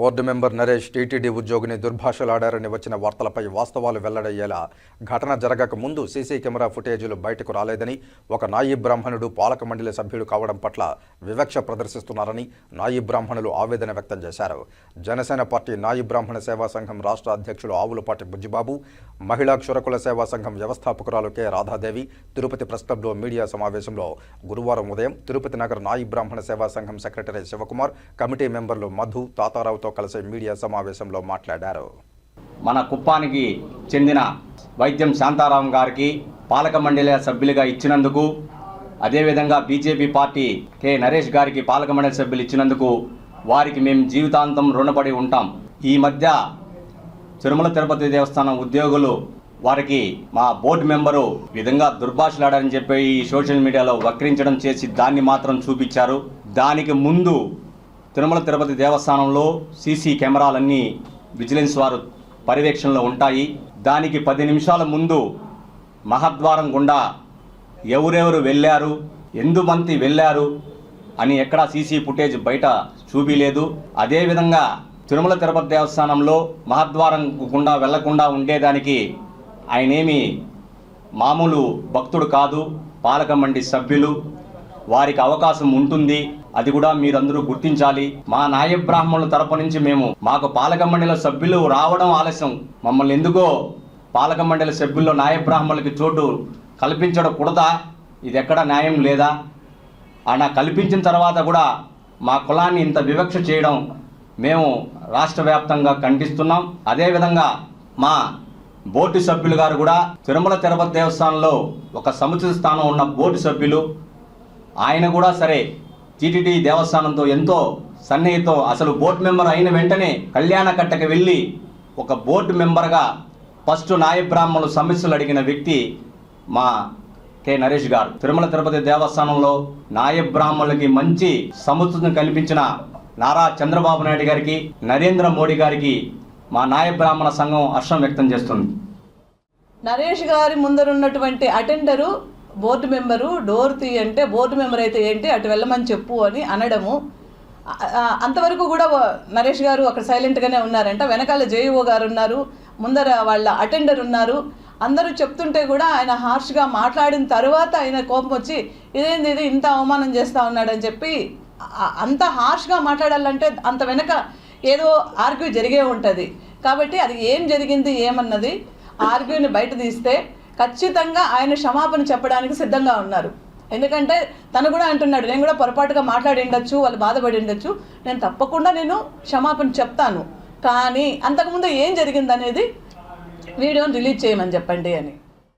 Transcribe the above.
Board member Naresh TTD ఉద్యోగిని దుర్భాషలాడారని వచ్చిన వార్తలపై వాస్తవాలు వెల్లడయ్యేలా ఘటన జరగక ముందు సీసీ కెమెరా ఫుటేజీలు బయటకు రాలేదని ఒక నాయి బ్రాహ్మణుడు పాలక మండలి సభ్యుడు కావడం పట్ల వివక్ష ప్రదర్శిస్తున్నారని నాయి బ్రాహ్మణులు ఆవేదన వ్యక్తం చేశారు. జనసేన పార్టీ నాయి బ్రాహ్మణ సేవా సంఘం రాష్ట్ర అధ్యక్షులు ఆవులపాటి బుజ్జిబాబు మహిళా క్షురకుల సేవా సంఘం వ్యవస్థాపకురాలు కె. రాధాదేవి తిరుపతి ప్రెస్ క్లబ్లో మీడియా సమావేశంలో గురువారం ఉదయం తిరుపతి నగర నాయి బ్రాహ్మణ సేవా సంఘం సెక్రటరీ శివకుమార్ కమిటీ మెంబర్లు మధు తాతారావుతో కలిసి మీడియా సమావేశంలో మాట్లాడారు. మన కుప్పానికి చెందిన వైద్యం శాంతారాం గారికి పాలక మండలి సభ్యులుగా ఇచ్చినందుకు అదేవిధంగా బీజేపీ పార్టీ కె. నరేష్ గారికి పాలక మండలి సభ్యులు ఇచ్చినందుకు వారికి మేము జీవితాంతం రుణపడి ఉంటాం. ఈ మధ్య తిరుమల తిరుపతి దేవస్థానం ఉద్యోగులు వారికి మా బోర్డు మెంబరు విధంగా దుర్భాషలాడారని చెప్పి ఈ సోషల్ మీడియాలో వక్రించడం చేసి దాన్ని మాత్రం చూపించారు. దానికి ముందు తిరుమల తిరుపతి దేవస్థానంలో సీసీ కెమెరాలన్నీ విజిలెన్స్ వారు పర్యవేక్షణలో ఉంటాయి. దానికి పది నిమిషాల ముందు మహద్వారం గుండా ఎవరెవరు వెళ్ళారు ఎందుమంది వెళ్ళారు అని ఎక్కడా సీసీ ఫుటేజ్ బయట చూపిలేదు. అదేవిధంగా తిరుమల తిరుపతి దేవస్థానంలో మహద్వారం గుండా వెళ్ళకుండా ఉండేదానికి ఆయనేమి మామూలు భక్తుడు కాదు పాలక మండలి సభ్యులు వారికి అవకాశం ఉంటుంది. అది కూడా మీరందరూ గుర్తించాలి. మా నాయ బ్రాహ్మణుల తరపు నుంచి మేము మాకు పాలక మండలి సభ్యులు రావడం ఆలస్యం. మమ్మల్ని ఎందుకో పాలక మండలి సభ్యుల్లో నాయ బ్రాహ్మణులకి చోటు కల్పించడం కూడదా ఇది ఎక్కడ న్యాయం లేదా? ఆయన కల్పించిన తర్వాత కూడా మా కులాన్ని ఇంత వివక్ష చేయడం మేము రాష్ట్ర వ్యాప్తంగా ఖండిస్తున్నాం. అదేవిధంగా మా బోర్డు సభ్యులు గారు కూడా తిరుమల తిరుపతి దేవస్థానంలో ఒక సముచిత స్థానం ఉన్న బోర్డు సభ్యులు ఆయన కూడా సరే. టీటీడీ దేవస్థానంతో ఎంతో సన్నిహితో అసలు బోర్డు మెంబర్ అయిన వెంటనే కళ్యాణకట్టకి వెళ్ళి ఒక బోర్డు మెంబర్గా ఫస్ట్ నాయబ్రాహ్మణులు సమస్యలు అడిగిన వ్యక్తి మా కె. నరేష్ గారు. తిరుమల తిరుపతి దేవస్థానంలో నాయబ్రాహ్మణులకి మంచి సముచితం కల్పించిన నారా చంద్రబాబు నాయుడు గారికి నరేంద్ర మోడీ గారికి మా నాయబ్రాహ్మణ సంఘం హర్షం వ్యక్తం చేస్తుంది. నరేష్ గారి ముందరున్నటువంటి అటెండరు బోర్డు మెంబరు డోర్ తీయంటే బోర్డు మెంబర్ అయితే ఏంటి? అటు వెళ్ళమని చెప్పు అని అనడము. అంతవరకు కూడా నరేష్ గారు అక్కడ సైలెంట్గానే ఉన్నారంట. వెనకాల జేఈఓ గారు ఉన్నారు. ముందర వాళ్ళ అటెండర్ ఉన్నారు. అందరూ చెప్తుంటే కూడా ఆయన హార్ష్గా మాట్లాడిన తర్వాత ఆయన కోపం వచ్చి ఇదేంది ఇది? ఇంత అవమానం చేస్తూ ఉన్నాడని చెప్పి అంత హార్ష్గా మాట్లాడాలంటే అంత వెనక ఏదో ఆర్గ్యూ జరిగే ఉంటుంది. కాబట్టి అది ఏం జరిగింది? ఏమన్నది? ఆర్గ్యూని బయట తీస్తే ఖచ్చితంగా ఆయన క్షమాపణ చెప్పడానికి సిద్ధంగా ఉన్నారు. ఎందుకంటే తను కూడా అంటున్నాడు నేను కూడా పొరపాటుగా మాట్లాడి ఉండొచ్చు వాళ్ళు బాధపడి ఉండొచ్చు. నేను తప్పకుండా నేను క్షమాపణ చెప్తాను. కానీ అంతకుముందు ఏం జరిగిందనేది వీడియోని రిలీజ్ చేయమని చెప్పండి అని.